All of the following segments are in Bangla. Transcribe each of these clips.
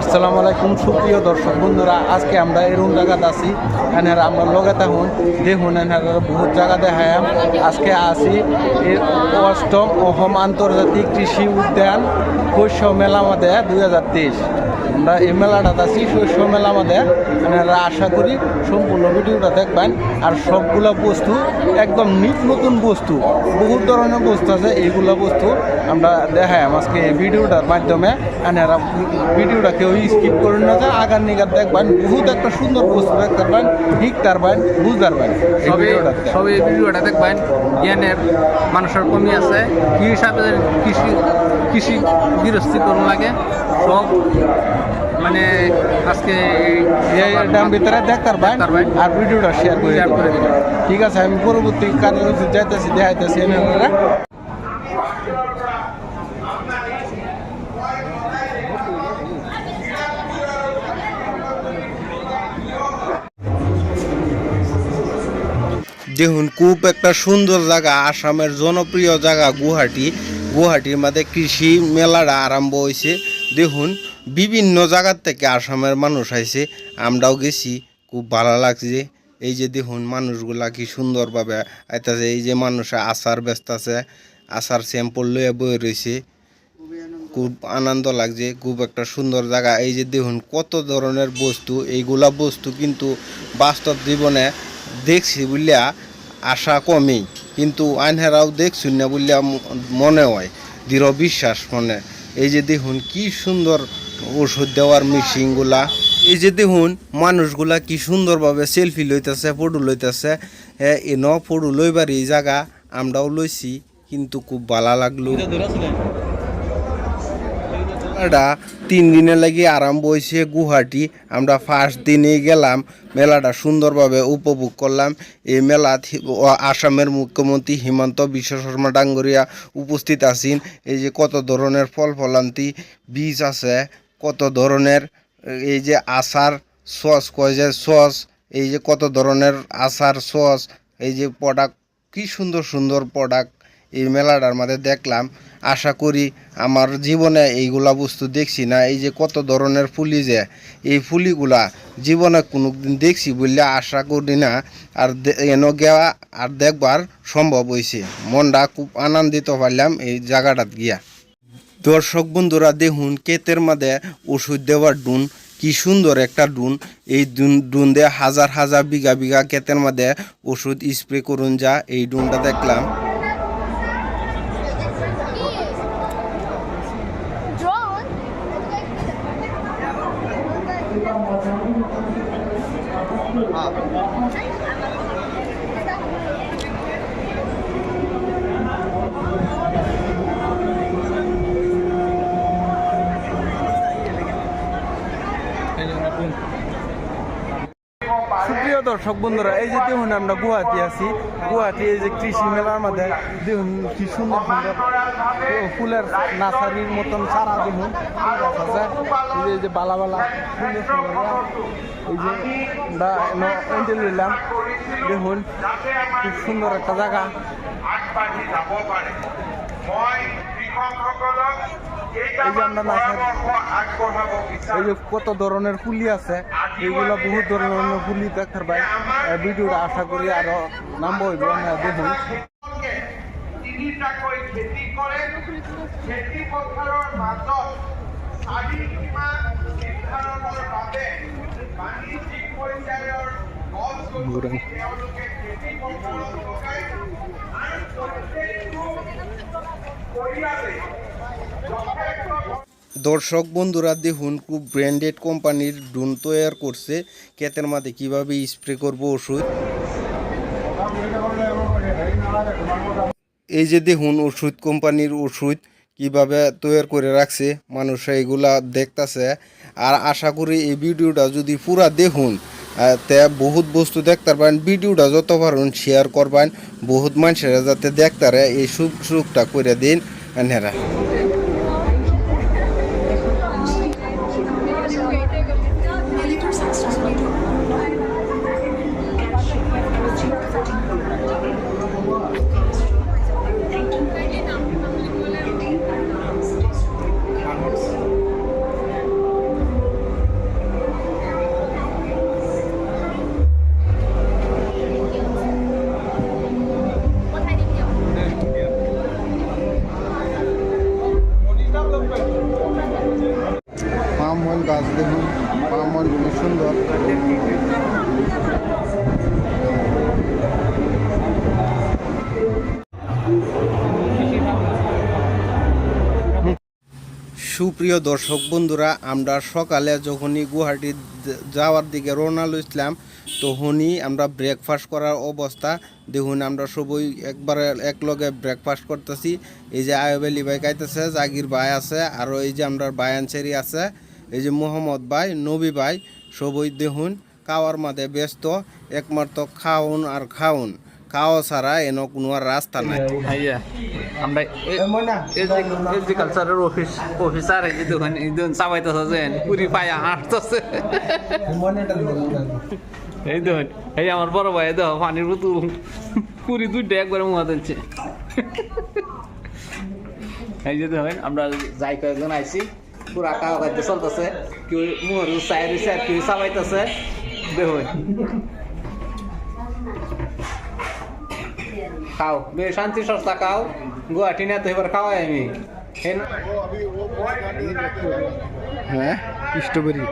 আসসালামু আলাইকুম, সুপ্রিয় দর্শক বন্ধুরা, আজকে আমরা এরকম জায়গাতে আছি। এনারা আমরা লগে থাকুন, দেখুন এনারা বহুত জায়গা দেখায়। আজকে আসি অষ্টম অহম আন্তর্জাতিক কৃষি উদ্যান শস্য মেলা মাদে দুই হাজার তেইশ। আমরা এই মেলাটাতে আছি, শস্য মেলা মাদে এনারা আশা করি সম্পূর্ণ ভিডিওটা দেখবেন। আর সবগুলা বস্তু, একদম নিত নতুন বস্তু, বহুত ধরনের বস্তু আছে, এইগুলা বস্তু আমরা দেখাই আজকে এই ভিডিওটার মাধ্যমে। এনারা ভিডিওটা কেউ স্কিপ করুন না যে আগার নিগার দেখবেন বহুত একটা সুন্দর বস্তু দেখতে পারবেন শিখতে পারবেন বুঝতে পারবেন এই সবে সবে এই ভিডিওটা দেখবেন জ্ঞানের মানুষের কমি আছে কি হিসাবে কৃষি কৃষি গৃহস্থী করুন লাগে সব মানে আজকে এই এটার ভিতরে দেখতে পারবেন দেখতে আর ভিডিওটা শেয়ার করে। ঠিক আছে আমি পরবর্তী কার্যসূচি যাইতেছি দেখাইতেছি দেখুন, খুব একটা সুন্দর জায়গা, আসামের জনপ্রিয় জায়গা গুয়াহাটি। গুয়াহাটির মধ্যে কৃষি মেলাটা আরম্ভ হয়েছে। দেখুন, বিভিন্ন জায়গার থেকে আসামের মানুষ আইছে। আমরাও গেছি, খুব ভালো লাগছে এই যে দেখুন, মানুষগুলা কি সুন্দরভাবে আইতাছে। এই যে মানুষ আচার ব্যস্ত আছে, আচার স্যাম্পল লইয়া বয়ে রয়েছে। খুব আনন্দ লাগছে, খুব একটা সুন্দর জায়গা। এই যে দেখুন, কত ধরনের বস্তু, এইগুলা বস্তু কিন্তু বাস্তব জীবনে দেখছি বলিয়া আশা কমেই, কিন্তু আইনহেরাও দেখছুন না বলিয়া ম- মনে হয়, দৃঢ় বিশ্বাস মনে। এই যে দেখুন কি সুন্দর ওষুধ দেওয়ার মেশিনগুলা। এই যে দেখুন, মানুষগুলা কি সুন্দরভাবে সেলফি লইতেছে ফটো লইতেছে। এন ফটো লইবার এই জায়গা আমরাও লইছি, কিন্তু খুব ভালো লাগল। মেলাটা তিন দিনে লাগি আরম্ভ হয়েছে গুহাটি আমরা ফার্স্ট দিনেই গেলাম, মেলাটা সুন্দরভাবে উপভোগ করলাম। এই মেলাত হি- আসামের মুখ্যমন্ত্রী হিমন্ত বিশ্ব শর্মা ডাঙ্গরিয়া উপস্থিত আছেন। এই যে কত ধরনের ফল ফলান্তি, বীজ আছে, কত ধরনের, এই যে আচার সস, কয় যে সস, এই যে কত ধরনের আচার সস, এই যে প্রোডাক্ট কি সুন্দর সুন্দর প্রোডাক্ট এই মেলাটার মধ্যে দেখলাম। আশা করি আমার জীবনে এইগুলা বস্তু দেখছি না। এই যে কত ধরনের ফুলি যে, এই ফুলিগুলা জীবনে কোনো দিন দেখছি বললে আশা করি না। আর এন গেওয়া আর দেখবার সম্ভব হয়েছে মনটা খুব আনন্দিত পারলাম এই জায়গাটাত গিয়া। দর্শক বন্ধুরা, দেখুন কেতের মাঝে ওষুধ দেওয়ার ডুন, কি সুন্দর একটা ডুন। এই ডুন ডুন দিয়ে হাজার হাজার বিঘা বিঘা ক্ষেতের মধ্যে ওষুধ স্প্রে করুন যা, এই ডুনটা দেখলাম। সুপ্রিয় দর্শক বন্ধুরা, এই যে দেখুন আমরা গুয়াহাটি আছি। গুয়াহাটি এই যে কৃষি মেলার মধ্যে দেখুন কি সুন্দর সুন্দর ফুলের নার্সারির মতন সারা দেখুন। এই যে- বালা বালা সুন্দর সুন্দর। এই যে আমরা নিলাম। দেখুন খুব সুন্দর একটা জায়গা। এই যে আমরা পৰামৰ্শ এই যে কত ধরনের ফুলি আছে। এইগুলো বহুত ধরনের ফুলি দেখার ভাই। ভিডিওটা আশা করি আরও নাম্ব হইব আপনারা দেখুন তিনিটাকৈ খেতি কৰে খেতি পথাৰৰ মাজত চাৰি সীমা নিৰ্ধাৰণৰ বাবে বাণিজ্যিক পৰ্যায়ৰ গছ গছনি তেওঁলোকে খেতি পথাৰত লগাই আৰু প্ৰত্যেকটো পৰিয়ালে যথেষ্ট দর্শক বন্ধুরা, দেখুন, খুব ব্র্যান্ডেড কোম্পানির ড্রোন তৈয়ার করছে। ক্ষেতের মাঝে কীভাবে স্প্রে করব ওষুধ? এই যে দেখুন, ওষুধ কোম্পানির ওষুধ কীভাবে তৈরি করে রাখছে, মানুষ এগুলা দেখতাছে। আর আশা করি এই ভিডিওটা যদি পুরা দেখুন, তে বহুত বস্তু দেখতে পারেন ভিডিওটা যত পারেন শেয়ার করবেন, বহুত মানুষেরা যাতে দেখতারে এই সুখ সুখটা করে দিন গাছ দেখুন কি সুন্দর। সুপ্রিয় দর্শক বন্ধুরা, আমরা সকালে যখনই গুয়াহাটি যাওয়ার দিকে রওনা লইছিলাম তখনই আমরা ব্রেকফাস্ট করার অবস্থা। দেখুন, আমরা সবই একবারে একলগে ব্রেকফাস্ট করতেছি। এই যে আয়ব আলী ভাই খাইতেছে, জাগির ভাই আছে, আর এই যে আমরা আনসারি আছে। এই যে মোহাম্মদ ভাই নবী ভাই সবই দেহুন খাওয়ার মাঝে ব্যস্ত একমাত্র খাউন আর খাউন খাওয়া ছাড়া এন কোনো আর রাস্তা নাই। আমরা এগ্রিকালচারের অফিস অফিসার এই দেখুন এই চাবাইতেছে যে পুরি পায়া হাঁটতেছে। এই দেখুন এই আমার বড় ভাই দেখো পানির বোতল। পুরি দুইটা একবারে মুহা দিচ্ছে এই যে দেখুন আমরা যাই কয়েকজন আইছি। পুরা কাও খাদ্য চলতেছে কেউ মুহর চাই দিছে আর কেউ চাবাইতেছে দেখুন খাও। বেশ শান্তি সস্তা খাও। গুয়াহাটি না তো এবার খাওয়াই আমি। হ্যাঁ স্ট্রবেরি।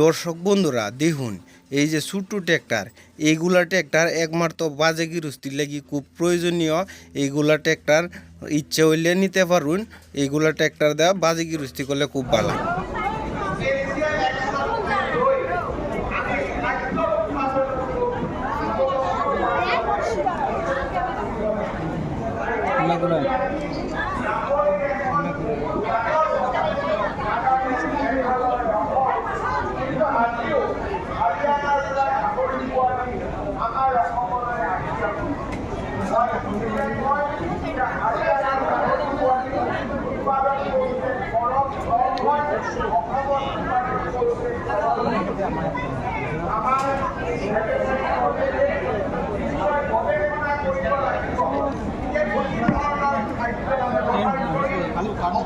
দর্শক বন্ধুরা, দেখুন, এই যে ছোট্ট ট্র্যাক্টর এইগুলা ট্র্যাক্টর একমাত্র বাজে গিরস্তির লাগি খুব প্রয়োজনীয়। এইগুলা ট্র্যাক্টর ইচ্ছে হইলে নিতে পারুন এইগুলা ট্র্যাক্টর দেওয়া বাজে গিরস্তি করলে খুব ভালো। Kalau kamu.